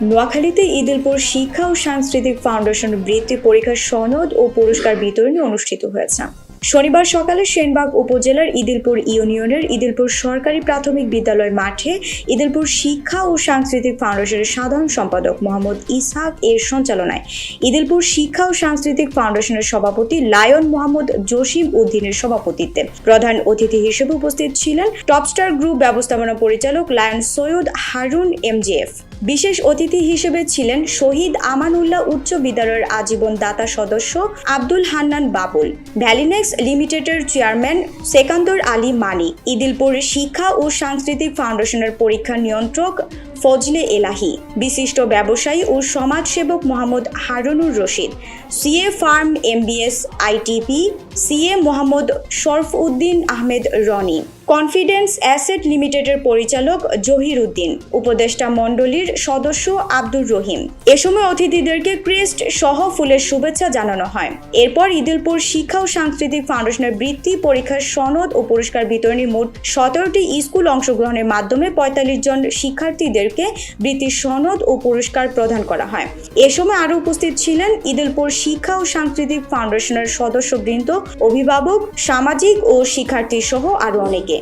নোয়াখালীতে ঈদুলপুর শিক্ষা ও সাংস্কৃতিক ফাউন্ডেশন বৃত্তি পরীক্ষার সনদ ও পুরস্কার বিতরণী অনুষ্ঠিত হয়েছে। শনিবার সকালে সেনবাগ উপজেলার ইদিলপুর ইউনিয়নের ইদিলপুর সরকারি প্রাথমিক বিদ্যালয় মাঠে ইদিলপুর শিক্ষা ও সাংস্কৃতিক ফাউন্ডেশনের সাধারণ সম্পাদক মোহাম্মদ ইসহাক এর সঞ্চালনায় ইদিলপুর শিক্ষা ও সাংস্কৃতিক ফাউন্ডেশনের সভাপতি লায়ন মোহাম্মদ জসিম উদ্দিনের সভাপতিত্বে। প্রধান অতিথি হিসেবে উপস্থিত ছিলেন টপস্টার গ্রুপ ব্যবস্থাপনা পরিচালক লায়ন সৈয়দ হারুন এমজিএফ। বিশেষ অতিথি হিসেবে ছিলেন শহীদ আমানুল্লাহ উচ্চ বিদ্যালয়ের আজীবন দাতা সদস্য আব্দুল হান্নান বাবুল, ভ্যালিনেক্স লিমিটেডের চেয়ারম্যান সেকান্দর আলী মানিক, ইদিলপুর শিক্ষা ও সাংস্কৃতিক ফাউন্ডেশনের পরীক্ষা নিয়ন্ত্রক ফজলে এলাহি, বিশিষ্ট ব্যবসায়ী ও সমাজসেবক Mohammad Harunur Rashid, CA firm MBS, ITP, CA Mohammad Sharaf Uddin Ahmed Roni, confidence asset লিমিটেডের পরিচালক জহির উদ্দিন উপদেষ্টা মণ্ডলীর সদস্য আব্দুর রহিম। এ সময় অতিথিদেরকে ক্রেস্ট সহ ফুলের শুভেচ্ছা জানানো হয়। এরপর ইদিলপুর শিক্ষা ও সাংস্কৃতিক ফাউন্ডেশনের বৃত্তি পরীক্ষার সনদ ও পুরস্কার বিতরণী মোট সতেরোটি স্কুল অংশগ্রহণের মাধ্যমে পঁয়তাল্লিশ জন শিক্ষার্থীদেরকে বৃত্তি সনদ ও পুরস্কার প্রদান করা হয়। এ সময় আরও উপস্থিত ছিলেন ইদুলপুর শিক্ষা ও সাংস্কৃতিক ফাউন্ডেশনের সদস্যবৃন্দ, অভিভাবক, সামাজিক ও শিক্ষার্থী সহ আরও অনেকে।